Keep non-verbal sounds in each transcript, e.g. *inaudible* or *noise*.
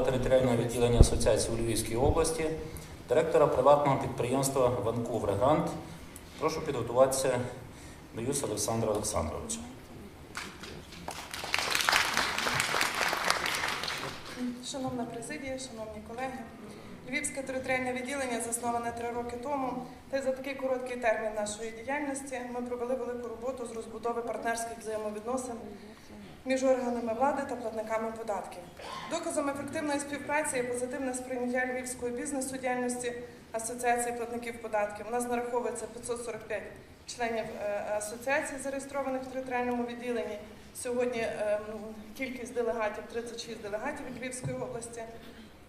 територіального відділення асоціації у Львівській області, директора приватного підприємства Ванкувер Грант. Прошу підготуватися Боюс Олександра Олександровича. Шановна президія, шановні колеги, Львівське територіальне відділення засноване три роки тому. Та й за такий короткий термін нашої діяльності ми провели велику роботу з розбудови партнерських взаємовідносин між органами влади та платниками податків. Доказом ефективної співпраці є позитивне сприйняття львівської бізнесу діяльності Асоціації платників податків. У нас нараховується 545 членів е, асоціації, зареєстрованих в територіальному відділенні. Сьогодні е, кількість делегатів 36 делегатів від Львівської області.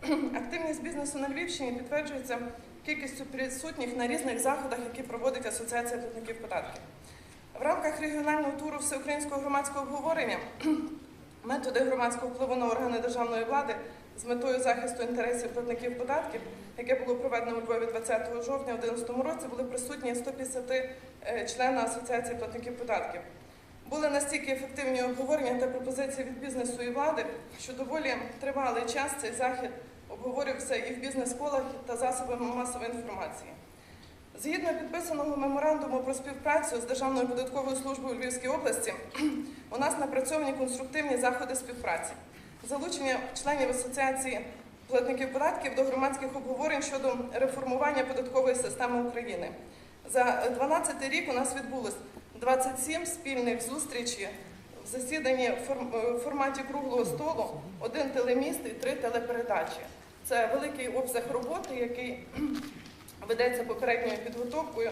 *clears throat* Активність бізнесу на Львівщині підтверджується кількістю присутніх на різних заходах, які проводить Асоціація платників податків. В рамках регіонального туру всеукраїнського громадського обговорення *clears throat* методи громадського впливу на органи державної влади з метою захисту інтересів платників податків, яке було проведено у Львові 20 жовтня 2011 році, були присутні 150 е, члени Асоціації платників податків. Були настільки ефективні обговорення та пропозиції від бізнесу і влади, що доволі тривалий час цей захід обговорювався і в бізнес-колах та засобами масової інформації. Згідно підписаного меморандуму про співпрацю з Державною податковою службою у Львівській області, *clears throat* у нас напрацьовані конструктивні заходи співпраці, залучення членів асоціації платників податків до громадських обговорень щодо реформування податкової системи України. За 12 рік у нас відбулось 27 спільних зустрічей в засіданні в форматі круглого столу, один телеміст і три телепередачі. Це великий обсяг роботи, який ведеться попередньою підготовкою.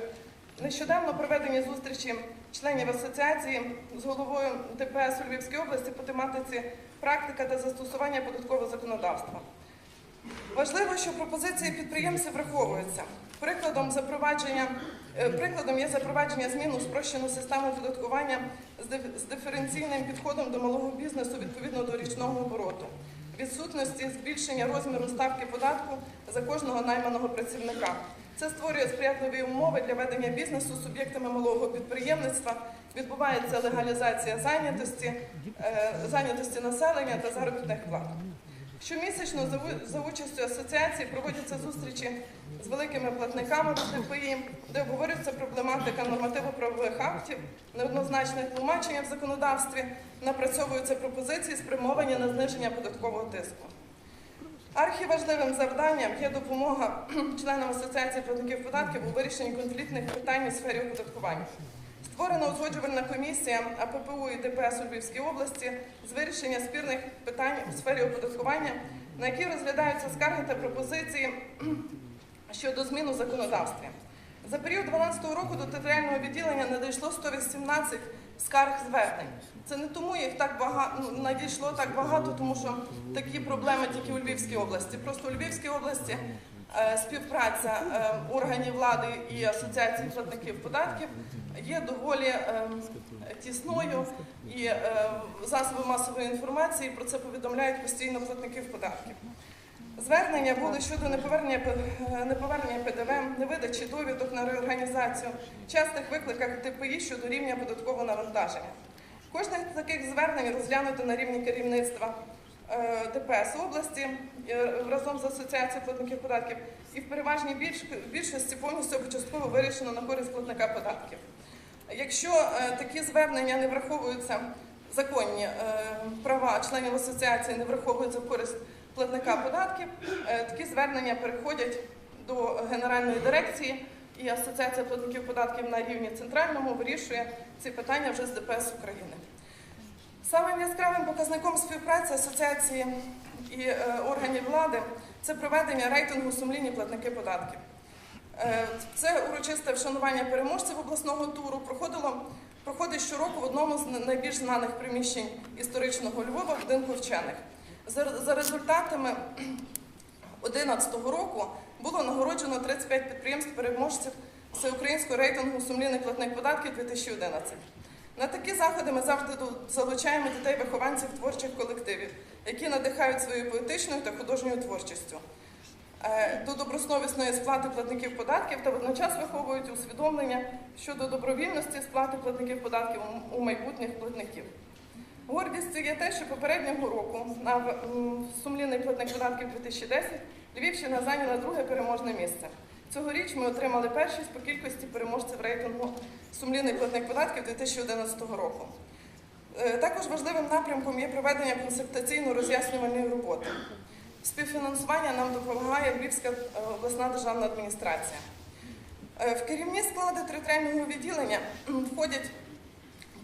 Нещодавно проведені зустрічі членів асоціації з головою ДПС у Львівській області по тематиці практика та застосування податкового законодавства. Важливо, що пропозиції підприємців враховуються. Прикладом запровадження е, прикладом є запровадження змін у спрощену систему оподаткування з диференційним підходом до малого бізнесу відповідно до річного обороту, відсутності збільшення розміру ставки податку за кожного найманого працівника. Це створює сприятливі умови для ведення бізнесу суб'єктами малого підприємництва. Відбувається легалізація зайнятості, е, зайнятості населення та заробітних плат. Щомісячно за участю асоціації проводяться зустрічі з великими платниками до ТПІ, де обговорюється проблематика нормативно-правових актів, неоднозначне тлумачення в законодавстві, напрацьовуються пропозиції, спрямовані на зниження податкового тиску. Архіважливим завданням є допомога *clears throat* членам Асоціації платників податків у вирішенні конфліктних питань у сфері оподаткування. Створена узгоджувальна комісія АППУ і ДПС у Львівській області з вирішення спірних питань у сфері оподаткування, на які розглядаються скарги та пропозиції *clears throat* щодо змін у законодавстві. За період 2012 року до територіального відділення надійшло 118 скарг звернень. Це не тому їх так багато надійшло так багато, тому що такі проблеми тільки у Львівській області. Просто у Львівській області е, співпраця е, органів влади і асоціації платників податків є доволі е, тісною, і е, засоби масової інформації про це повідомляють постійно платників податків. Звернення були щодо неповернення, е, неповернення ПДВ, невидачі довідок на реорганізацію, частих викликах ТПІ щодо рівня податкового навантаження. Кожне з таких звернень розглянуто на рівні керівництва е, ДПС області е, разом з асоціацією платників податків і в переважній більшості повністю або частково вирішено на користь платника податків. Якщо такі звернення не враховуються, законні права членів асоціації не враховуються в користь платника податків, е, такі звернення переходять до Генеральної дирекції, і Асоціація платників податків на рівні центральному вирішує ці питання вже з ДПС України. Самим яскравим показником співпраці асоціації і е, органів влади це проведення рейтингу сумлінні платники податків. Е, Це урочисте вшанування переможців обласного туру проходило проходить щороку в одному з найбільш знаних приміщень історичного Львова будинку вчених. За, результатами 2011 року було нагороджено 35 підприємств переможців всеукраїнського рейтингу сумлінних платник податків 2011. На такі заходи ми завжди залучаємо дітей-вихованців творчих колективів, які надихають своєю поетичною та художньою творчістю. Е, До добросовісної сплати платників податків та водночас виховують усвідомлення щодо добровільності сплати платників податків у майбутніх платників. Гордість це є те, що попереднього року на сумлінний платник податків 2010 Львівщина зайняла друге переможне місце. Цьогоріч ми отримали першість по кількості переможців рейтингу сумлінний платник податків 2011 року. Е, Також важливим напрямком є проведення консультаційно-роз'яснювальної роботи. Співфінансування нам допомагає Львівська е, обласна державна адміністрація. Е, В керівні склади територіального відділення входять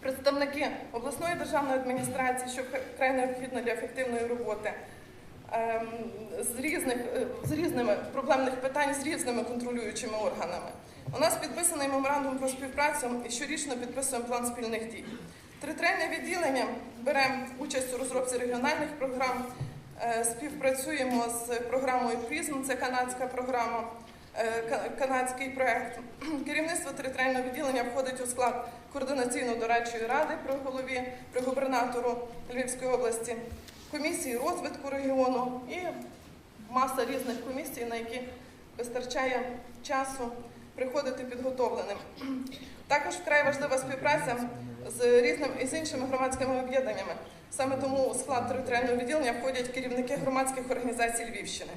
представники обласної державної адміністрації, що вкрай необхідно для ефективної роботи, ем, з, різних, е, з різними проблемних питань, з різними контролюючими органами. У нас підписаний меморандум про співпрацю і щорічно підписуємо план спільних дій. Територіальне відділення бере участь у розробці регіональних програм, е, співпрацюємо з програмою Призм, це канадська програма, канадський проект. Керівництво територіального відділення входить у склад координаційно-дорадчої ради при голові, при губернатору Львівської області, комісії розвитку регіону і маса різних комісій, на які вистачає часу приходити підготовленим. Також вкрай важлива співпраця з різними з іншими громадськими об'єднаннями. Саме тому у склад територіального відділення входять керівники громадських організацій Львівщини.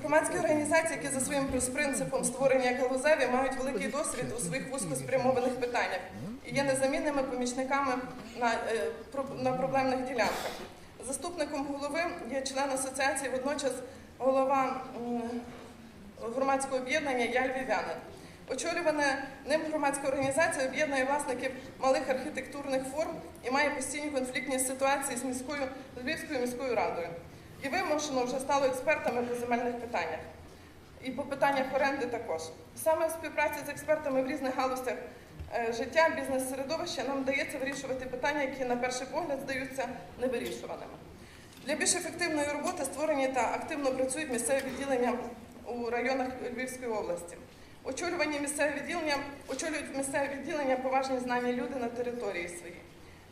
Громадські організації, які за своїм принципом створення як галузеві, мають великий досвід у своїх вузькоспрямованих питаннях і є незамінними помічниками на, е, на проблемних ділянках. Заступником голови є член асоціації, водночас голова громадського об'єднання Я Львів'янин. Очолювана ним громадська організація об'єднує власників малих архітектурних форм і має постійні конфліктні ситуації з міською Львівською міською радою. І вимушено вже стало експертами по земельних питаннях. І по питаннях оренди також. Саме в співпраці з експертами в різних галузях е, життя, бізнес-середовища нам вдається вирішувати питання, які на перший погляд здаються невирішуваними. Для більш ефективної роботи створені та активно працюють місцеві відділення у районах Львівської області. Очолювані місцеві відділення очолюють місцеві відділення поважні знані люди на території своїй.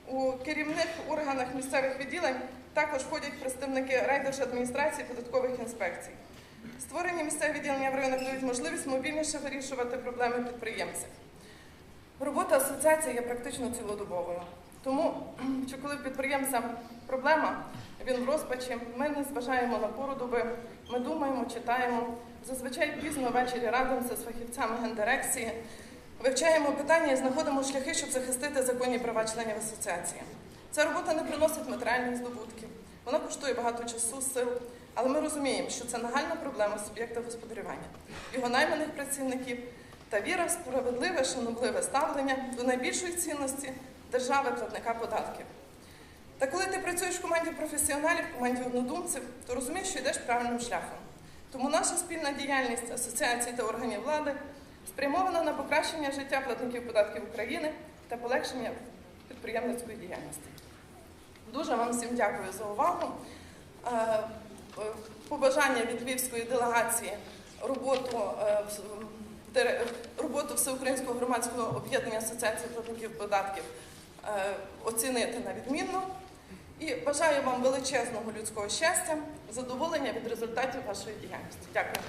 У керівних органах місцевих відділень також входять представники райдержадміністрації податкових інспекцій. Створені місцеві відділення в районах дають можливість мобільніше вирішувати проблеми підприємців. Робота асоціації є практично цілодобовою. Тому, що коли в підприємця проблема, він в розпачі, ми не зважаємо на пору доби, ми думаємо, читаємо. Зазвичай пізно ввечері радимося з фахівцями гендирекції, вивчаємо питання і знаходимо шляхи, щоб захистити законні права членів асоціації. Ця робота не приносить матеріальних здобутків, вона коштує багато часу, сил, але ми розуміємо, що це нагальна проблема суб'єкта господарювання, його найманих працівників та віра в справедливе, шанобливе ставлення до найбільшої цінності держави платника податків. Та коли ти працюєш в команді професіоналів, в команді однодумців, то розумієш, що йдеш правильним шляхом. Тому наша спільна діяльність асоціацій та органів влади спрямована на покращення життя платників податків України та полегшення підприємницької діяльності. Дуже вам всім дякую за увагу. Е, Побажання від львівської делегації роботу, е, роботу Всеукраїнського громадського об'єднання Асоціації платників податків е, оцінити на відмінно. І бажаю вам величезного людського щастя, задоволення від результатів вашої діяльності. Дякую.